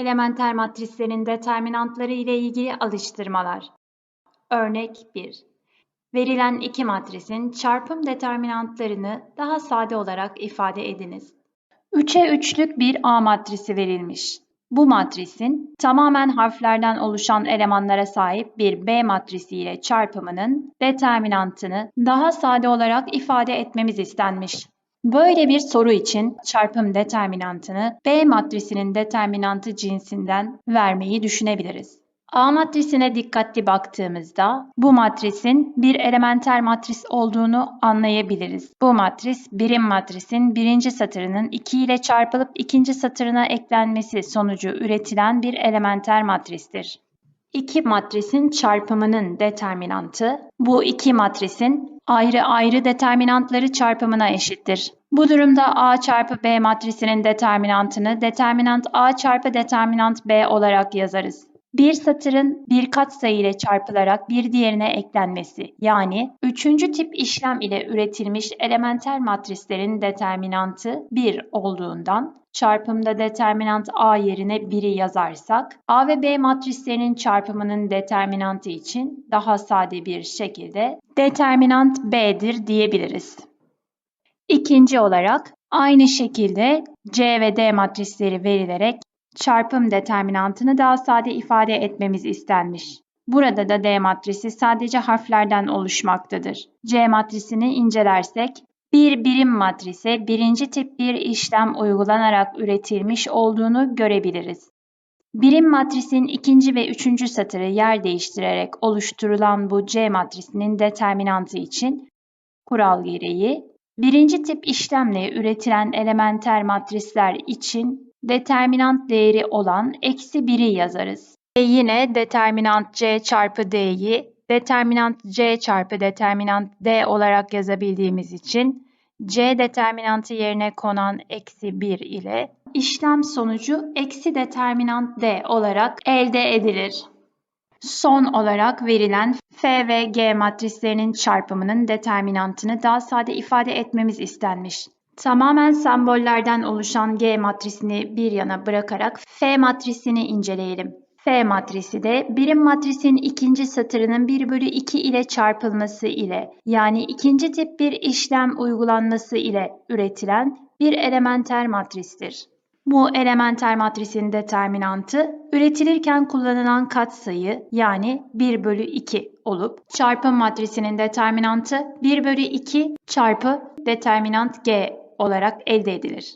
Elementer matrislerin determinantları ile ilgili alıştırmalar. Örnek 1. Verilen iki matrisin çarpım determinantlarını daha sade olarak ifade ediniz. 3'e 3'lük bir A matrisi verilmiş. Bu matrisin tamamen harflerden oluşan elemanlara sahip bir B matrisi ile çarpımının determinantını daha sade olarak ifade etmemiz istenmiş. Böyle bir soru için çarpım determinantını B matrisinin determinantı cinsinden vermeyi düşünebiliriz. A matrisine dikkatli baktığımızda bu matrisin bir elementer matris olduğunu anlayabiliriz. Bu matris birim matrisin birinci satırının 2 ile çarpılıp ikinci satırına eklenmesi sonucu üretilen bir elementer matristir. İki matrisin çarpımının determinantı bu iki matrisin ayrı ayrı determinantları çarpımına eşittir. Bu durumda A çarpı B matrisinin determinantını determinant A çarpı determinant B olarak yazarız. Bir satırın bir katsayı ile çarpılarak bir diğerine eklenmesi yani üçüncü tip işlem ile üretilmiş elementer matrislerin determinantı 1 olduğundan çarpımda determinant A yerine 1'i yazarsak A ve B matrislerinin çarpımının determinantı için daha sade bir şekilde determinant B'dir diyebiliriz. İkinci olarak aynı şekilde C ve D matrisleri verilerek çarpım determinantını daha sade ifade etmemiz istenmiş. Burada da D matrisi sadece harflerden oluşmaktadır. C matrisini incelersek bir birim matrise birinci tip bir işlem uygulanarak üretilmiş olduğunu görebiliriz. Birim matrisin ikinci ve üçüncü satırı yer değiştirerek oluşturulan bu C matrisinin determinantı için kural gereği birinci tip işlemle üretilen elementer matrisler için determinant değeri olan eksi 1'i yazarız. Ve yine determinant C çarpı D'yi determinant C çarpı determinant D olarak yazabildiğimiz için C determinantı yerine konan eksi 1 ile işlem sonucu eksi determinant D olarak elde edilir. Son olarak verilen F ve G matrislerinin çarpımının determinantını daha sade ifade etmemiz istenmiş. Tamamen sembollerden oluşan G matrisini bir yana bırakarak F matrisini inceleyelim. F matrisi de birim matrisin ikinci satırının 1 bölü 2 ile çarpılması ile yani ikinci tip bir işlem uygulanması ile üretilen bir elementer matristir. Bu elementer matrisin determinantı üretilirken kullanılan katsayı yani 1 bölü 2 olup çarpım matrisinin determinantı 1 bölü 2 çarpı determinant G olarak elde edilir.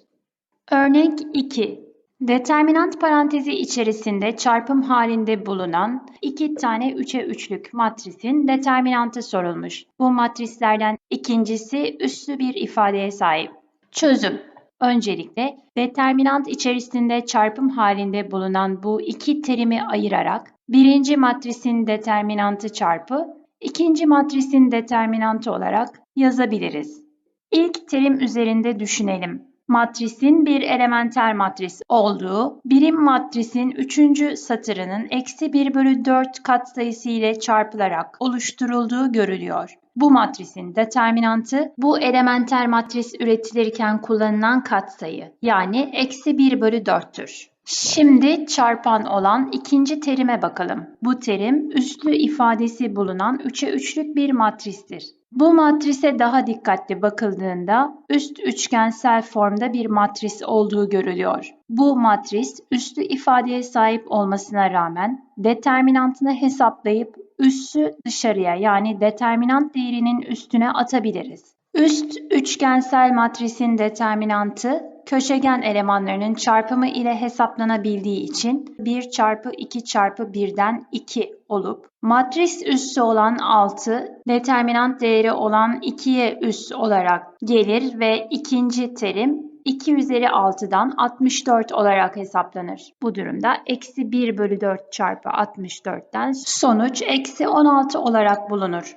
Örnek 2. Determinant parantezi içerisinde çarpım halinde bulunan iki tane 3'e 3'lük matrisin determinantı sorulmuş. Bu matrislerden ikincisi üslü bir ifadeye sahip. Çözüm Öncelikle determinant içerisinde çarpım halinde bulunan bu iki terimi ayırarak birinci matrisin determinantı çarpı ikinci matrisin determinantı olarak yazabiliriz. İlk terim üzerinde düşünelim. Matrisin bir elementer matris olduğu, birim matrisin 3. satırının eksi 1 bölü 4 katsayısı ile çarpılarak oluşturulduğu görülüyor. Bu matrisin determinantı bu elementer matris üretilirken kullanılan katsayı yani eksi 1 bölü 4'tür. Şimdi çarpan olan ikinci terime bakalım. Bu terim üslü ifadesi bulunan 3'e 3'lük bir matristir. Bu matrise daha dikkatli bakıldığında üst üçgensel formda bir matris olduğu görülüyor. Bu matris üslü ifadeye sahip olmasına rağmen determinantını hesaplayıp üssü dışarıya yani determinant değerinin üstüne atabiliriz. Üst üçgensel matrisin determinantı köşegen elemanlarının çarpımı ile hesaplanabildiği için 1 çarpı 2 çarpı 1'den 2 olup matris üssü olan 6 determinant değeri olan 2'ye üs olarak gelir ve ikinci terim 2 üzeri 6'dan 64 olarak hesaplanır. Bu durumda eksi 1 bölü 4 çarpı 64'ten sonuç eksi 16 olarak bulunur.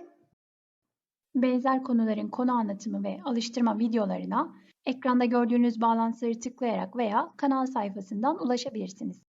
Benzer konuların konu anlatımı ve alıştırma videolarına ekranda gördüğünüz bağlantıları tıklayarak veya kanal sayfasından ulaşabilirsiniz.